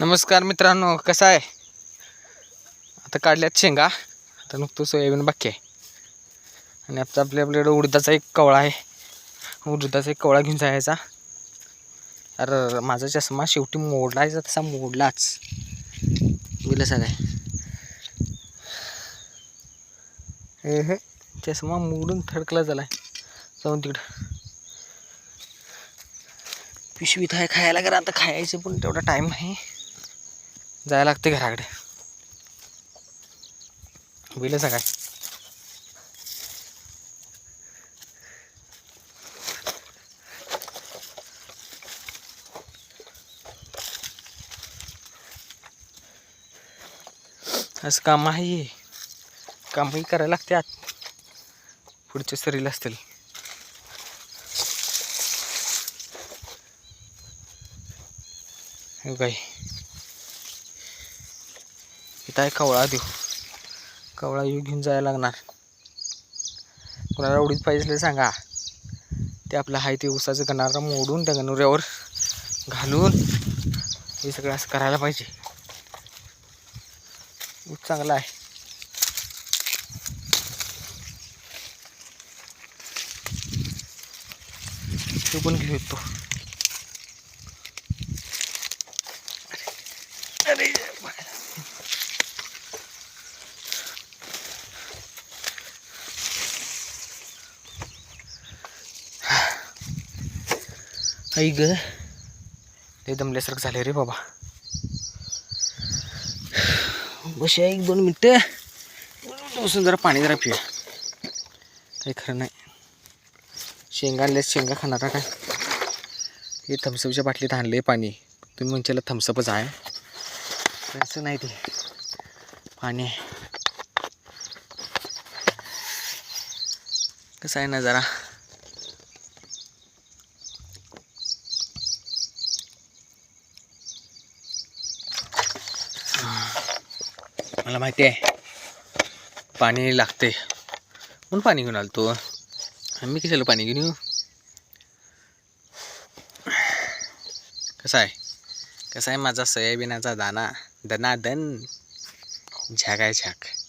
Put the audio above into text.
नमस्कार मित्रांनो कसा आहे? आता काढल्यात शेंगा. आता नुकतं सोयाबीन बाकी आहे. आणि आता आपल्या आपल्याकडे उडदाचा एक कवळा आहे. उडदाचा एक कवळा घेऊन जायचा. अरे माझा चष्मा शेवटी मोडलायचा तसा मोडलाच. गेलं सगळं. हे हे चष्मा मोडून थडकला आहे जाऊन तिकडं. पिशवीत आहे खायला करा आता खायचं पण तेवढा टाईम आहे. जायला लागते घराकडे. बिल सकाळ. असं काम आहे. कामही करायला लागते आत. पुढच्या सरीला असतील. हो हे काय इथं आहे कवळा देऊ कवळा येऊ घेऊन जायला लागणार. कोणाला उडीत पाहिजे सांगा. ते आपलं आहे ते उसाचं गणारा मोडून त्या गणुऱ्यावर घालून हे सगळं असं करायला पाहिजे. ऊस चांगला आहे. तो पण घेऊ येतो. अरे आई ग. ते दमल्यासारखं झाले रे बाबा. बस एक दोन मिनटं. बसून जरा पाणी जरा पिऊया. काही खरं नाही. शेंगा आणल्या शेंगा खाणार काय? हे थम्सअपच्या बाटलीत आणले पाणी. तुम्ही म्हणच्याला थम्सअपच आहे. तसं नाही ते. पाणी आहे. कसं आहे ना जरा मला माहिती आहे. पाणी लागते. म्हणून पाणी घेऊन आलो तो आम्ही कशाला पाणी घेऊन येऊ? कसा आहे? कसा आहे माझा सोयाबीनाचा दाना? दनादन झाक आहे झाक.